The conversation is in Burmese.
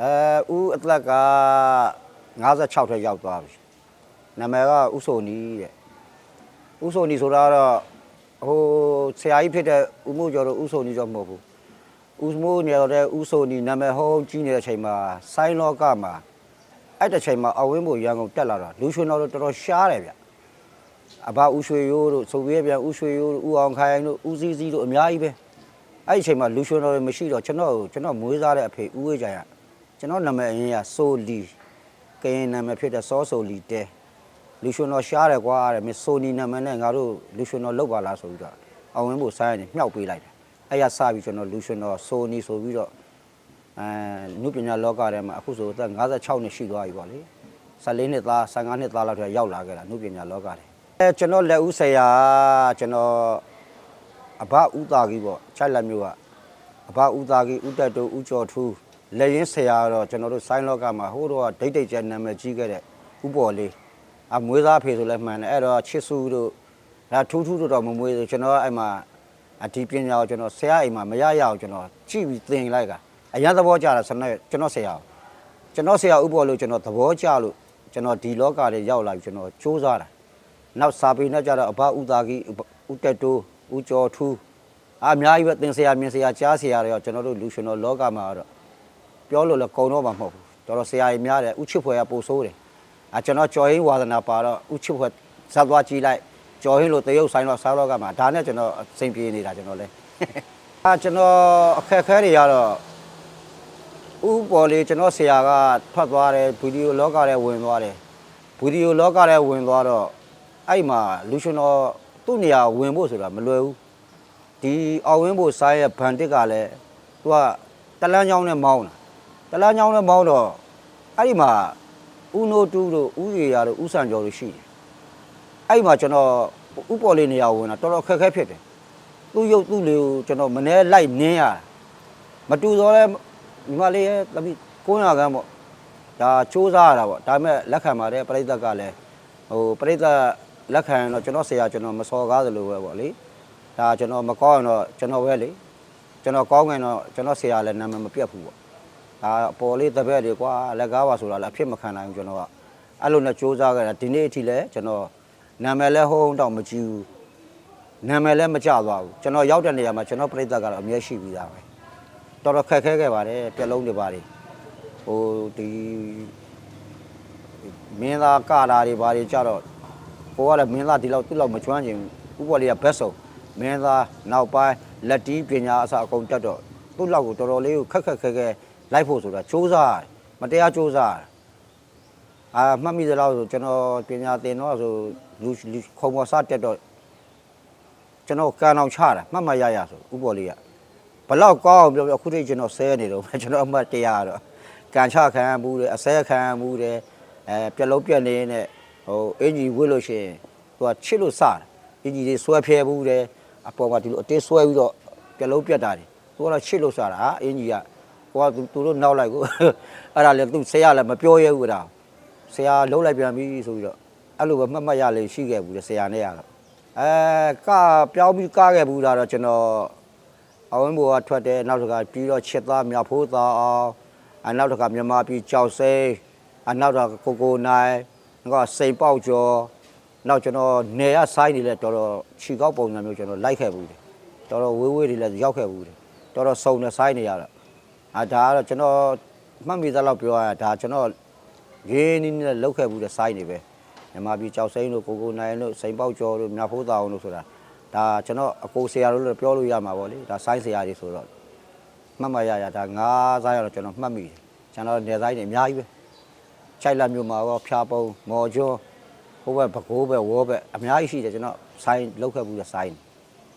အဲဦးအသက်က56ထဲရောက်သွားပြီနာမည်ကဦးစိုးနီတဲ့ဦးစိုးနီဆိုတာကတော့ဟိုဆရာကြီးဖြစ်တဲ့ဦးမိုးကျော်တို့ဦးစိုးနီကျော်မဟုတ်ဘူးဦးမိုးနေတော့တဲ့ဦးစိုးနီနာမည်ဟောင်းကြီးနေတဲ့အချိန်မှာဆိုင်းလောကမှာအဲ့တစ်ချိန်မှာအဝင်းဖို့ရန်ကုန်တက်လာတော့လူရွှေတော်တို့တော်တော်ရှားတယ်ဗျအဘဦးရွှေရိုးတို့ဆိုဗီယက်ပြန်ဦးရွှေရိုးတို့ဦးအောင်ခိုင်တို့ဦးစည်းစည်းတို့အများကြီးပဲအဲ့ဒီအချိန်မှာလူရွှေတော်တွေမရှိတော့ကျွန်တော်ကိုကျွန်တော်မွေးစားတဲ့အဖေဦးဝေးကြရ ကျွန်တော်နာမည်အရင်ကဆိုလီကရင်နာမည်ဖြစ်တဲ့စောဆိုလီတဲလူရှင်တော်ရှားတယ်ကွာတဲ့မင်းဆိုနီနာမည်နဲ့ငါတို့လူရှင်တော်လောက်ပါလားဆိုပြီးတော့အောင်ဝင်းဖို့ဆိုင်းနေမြှောက်ပေးလိုက်တယ်အဲ့ရစပြီးကျွန်တော်လူရှင်တော်ဆိုနီဆိုပြီးတော့အဲနုပညာလောကထဲမှာအခုဆိုအသက်56နှစ်ရှိသွားပြီပေါ့လေ14နှစ်သား15နှစ်သားလောက်ထဲရောက်လာခဲ့တာနုပညာလောကထဲအဲကျွန်တော်လက်ဦးဆရာကျွန်တော်အဘဦးသားကြီးပေါ့ခြိုက်လက်မျိုးကအဘဦးသားကြီးဦးတက်တို့ဦးကျော်ထူး လက်ရင်းဆရာကတော့ကျွန်တော်တို့ဆိုင်းလောကမှာဟိုတော့ဒိတ်ဒိတ်ကျနာမည်ကြီးခဲ့တဲ့ဥပေါ်လေးအမွေးသားဖေဆိုလဲမှန်တယ်အဲ့တော့ချစ်စုတို့ဒါထူးထူးတို့တော့မမွေးဘူးကျွန်တော်အဲ့မှာအဒီပညာကိုကျွန်တော်ဆရာအိမ်မှာမရရအောင်ကျွန်တော်ကြည့်ပြီးသင်လိုက်ကအရန်သဘောကျတာဆနဲ့ကျွန်တော်ဆရာကိုကျွန်တော်ဆရာဥပေါ်လို့ကျွန်တော်သဘောကျလို့ကျွန်တော်ဒီလောကထဲရောက်လာပြီးကျွန်တော်စူးစမ်းတာနောက်စာပေနဲ့ကြတော့အဘဥသားကြီးဥတက်တိုးဥကျော်ထူးအများကြီးပဲသင်ဆရာမြင်ဆရာကြားဆရာတွေရောကျွန်တော်တို့လူရှင်တော်လောကမှာတော့ ပြောလို့လည်းကုံတော့မှာမဟုတ်ဘူးတော်တော်ဆရာကြီးများတယ်ဥချစ်ဖွယ်ကပို့ဆိုးတယ်အဲကျွန်တော်ကြော်ဟင်းဝါသနာပါတော့ဥချစ်ဖွယ်ဇက်သွားကြည့်လိုက်ကြော်ဟင်းလို့တရုတ်ဆိုင်တော့စားတော့ကမှာဒါနဲ့ကျွန်တော်အစိမ်ပြေးနေတာကျွန်တော်လဲအဲကျွန်တော်အခက်အခဲတွေကတော့ဥပေါ်လေးကျွန်တော်ဆရာကထွက်သွားတယ်ဗီဒီယိုလောကထဲဝင်သွားတယ်ဗီဒီယိုလောကထဲဝင်သွားတော့အဲ့မှာလူရှင်တော်သူ့နေရာဝင်ဖို့ဆိုတာမလွယ်ဘူးဒီအောင်ဝင်းဖို့စားရဲ့ဗန်တစ်ကလည်းသူကတလန်းချောင်းနဲ့မောင်းတာ တလားညောင်းနဲ့မောင်းတော့အဲ့ဒီမှာဦးနိုတူးတို့ဦးရေရတို့ဦးဆန်ကျော်တို့ရှိတယ်အဲ့ဒီမှာကျွန်တော်ဥပေါ်လေးနေရာဝင်တာတော်တော်ခက်ခဲဖြစ်တယ်သူ့ရုပ်သူ့လေးကိုကျွန်တော်မနေ့လိုက်နင်းရတာမတူတော့လဲညီမလေးရဲ့တပိ900ခန်းပေါ့ဒါစူးစားရတာပေါ့ဒါပေမဲ့လက်ခံပါတယ်ပြိဿကလည်းဟိုပြိဿလက်ခံတော့ကျွန်တော်ဆရာကျွန်တော်မစော်ကားသလိုပဲပေါ့လေဒါကျွန်တော်မကောင်းရင်တော့ကျွန်တော်ပဲလေကျွန်တော်ကောင်းရင်တော့ကျွန်တော်ဆရာလည်းနာမည်မပြတ်ဘူးပေါ့ ဒါအပေါ်လေးတပည့်တွေကွာလက်ကားပါဆိုတာလည်းအဖြစ်မခံနိုင်ဘူးကျွန်တော်ကအဲ့လိုနဲ့စူးစမ်းခဲ့တာဒီနေ့အထိလည်းကျွန်တော်နာမည်လည်းဟုံးတောင်မကြည့်ဘူးနာမည်လည်းမကြသွားဘူးကျွန်တော်ရောက်တဲ့နေရာမှာကျွန်တော်ပြိဿကတော့အမြဲရှိပြီးသားပဲတော်တော်ခက်ခဲခဲ့ပါတယ်ပြက်လုံးတွေပါတယ်ဟိုဒီမင်းသားကတာတွေဘာတွေကြတော့ကိုကလည်းမင်းသားဒီလောက်သူ့လောက်မကျွမ်းကျင်ဘူးဥပပေါ်လေးကဘက်ဆုံးမင်းသားနောက်ပိုင်းလက်တီးပညာအစအကုန်တက်တော့သူ့လောက်ကိုတော်တော်လေးကိုခက်ခက်ခဲခဲ လိုက်ဖို့ဆိုတာစူးစမ်းရတယ်မတရားစူးစမ်းရတယ်အာမှတ်မိသလောက်ဆိုကျွန်တော်ပညာသင်တော့ဆိုလူလူခုံပေါ်စတက်တော့ကျွန်တော်ကန်အောင်ချတာမှတ်မှတ်ရရဆိုဥပပေါ်လေးကဘလောက်ကောင်းအောင်ပြောပြောအခုထိကျွန်တော်ဆဲနေတော့ကျွန်တော်အမှတ်တရားတော့ကန်ချခံမှုတယ်အဆဲခံမှုတယ်အဲပြက်လုံးပြက်နေနဲ့ဟိုအင်ကြီးဝှေ့လို့ရှိရင်သူကချစ်လို့စတာအင်ကြီးတွေဆွဲဖျဲမှုတယ်အပေါ်မှာဒီလိုအတင်းဆွဲပြီးတော့ပြက်လုံးပြက်တာတယ်သူကတော့ချစ်လို့စတာဟာအင်ကြီးက ကိုကသူတို့နောက်လိုက်ကိုအဲ့ဒါလည်းသူဆရာလည်းမပြောရဲဘူးအဲ့ဒါဆရာလုံးလိုက်ပြန်ပြီဆိုပြီးတော့အဲ့လိုပဲမှတ်မှတ်ရလေရှိခဲ့ဘူးလေဆရာနဲ့ရတော့အဲကပြောင်းပြီးကားခဲ့ဘူးလားတော့ကျွန်တော်အဝင်းဘောကထွက်တယ်နောက်တစ်ခါပြီးတော့ချစ်သားမြဖိုးသားအောင်အနောက်တစ်ခါမြန်မာပြည်ကြောက်စိမ်းအနောက်တော့ကိုကိုနိုင်ငါစိန်ပေါက်ကျော်နောက်ကျွန်တော်နေရဆိုင်နေလဲတော်တော်ခြေကောက်ပုံစံမျိုးကျွန်တော်လိုက်ခဲ့ဘူးတယ်တော်တော်ဝေးဝေးတွေလည်းရောက်ခဲ့ဘူးတယ်တော်တော်စုံနေဆိုင်နေရတော့ အာဒါကတော့ကျွန်တော်မှတ်မိသလောက်ပြောရတာဒါကျွန်တော်ရင်းနှီးနဲ့လောက်ခဲ့ဘူးတဲ့စိုင်းနေပဲမြန်မာပြည်ကြောက်စိမ့်တို့ကိုကိုနိုင်တို့စိန်ပေါက်ကျော်တို့မြဖိုးတောင်တို့ဆိုတာဒါကျွန်တော်အကိုဆရာတို့လည်းပြောလို့ရမှာပေါ့လေဒါစိုင်းဆရာတွေဆိုတော့မှတ်မှတ်ရရဒါငါးစားရတော့ကျွန်တော်မှတ်မိတယ်ကျွန်တော်နေဆိုင်တွေအများကြီးပဲခြိုက်လက်မျိုးမှာရောဖျားပုံမော်ကျွန်းဟိုဘက်ဘကိုးဘက်ဝေါ်ဘက်အများကြီးရှိတယ်ကျွန်တော်စိုင်းလောက်ခဲ့ဘူးတဲ့စိုင်း